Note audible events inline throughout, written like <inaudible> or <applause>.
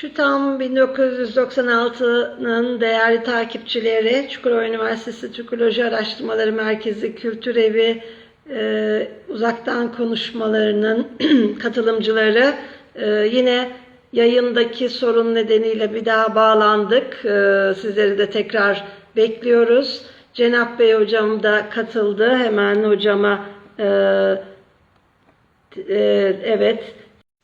Şu tam 1996'nın değerli takipçileri, Çukurova Üniversitesi Türkoloji Araştırmaları Merkezi Kültür Evi e, uzaktan konuşmalarının <clears throat> katılımcıları e, yine yayındaki sorun nedeniyle bir daha bağlandık. E, sizleri de tekrar bekliyoruz. Cenap Bey hocam da katıldı. Hemen hocama e, e, evet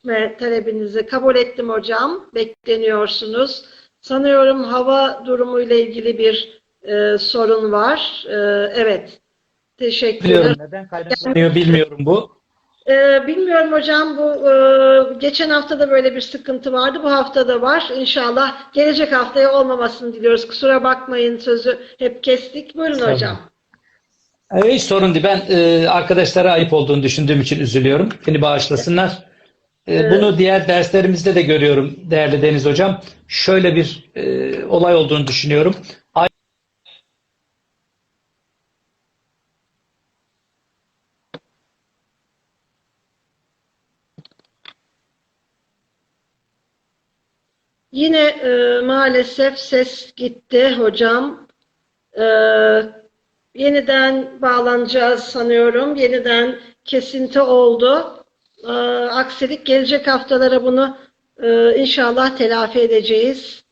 ve talebinizi kabul ettim hocam. Bekleniyorsunuz. Sanıyorum hava durumu ile ilgili bir e, sorun var. E, evet. Teşekkürler. Biliyorum neden kaynaklanıyor bilmiyorum bu. E, bilmiyorum hocam bu e, geçen hafta da böyle bir sıkıntı vardı. Bu hafta da var. İnşallah gelecek haftaya olmamasını diliyoruz. Kusura bakmayın sözü hep kestik. Buyurun Tabii. hocam. Ee, hiç sorun değil. Ben e, arkadaşlara ayıp olduğunu düşündüğüm için üzülüyorum. Beni bağışlasınlar. E, bunu diğer derslerimizde de görüyorum değerli Deniz Hocam. Şöyle bir e, olay olduğunu düşünüyorum. Yine e, maalesef ses gitti hocam. E, yeniden bağlanacağız sanıyorum. Yeniden kesinti oldu. E, aksilik gelecek haftalara bunu e, inşallah telafi edeceğiz.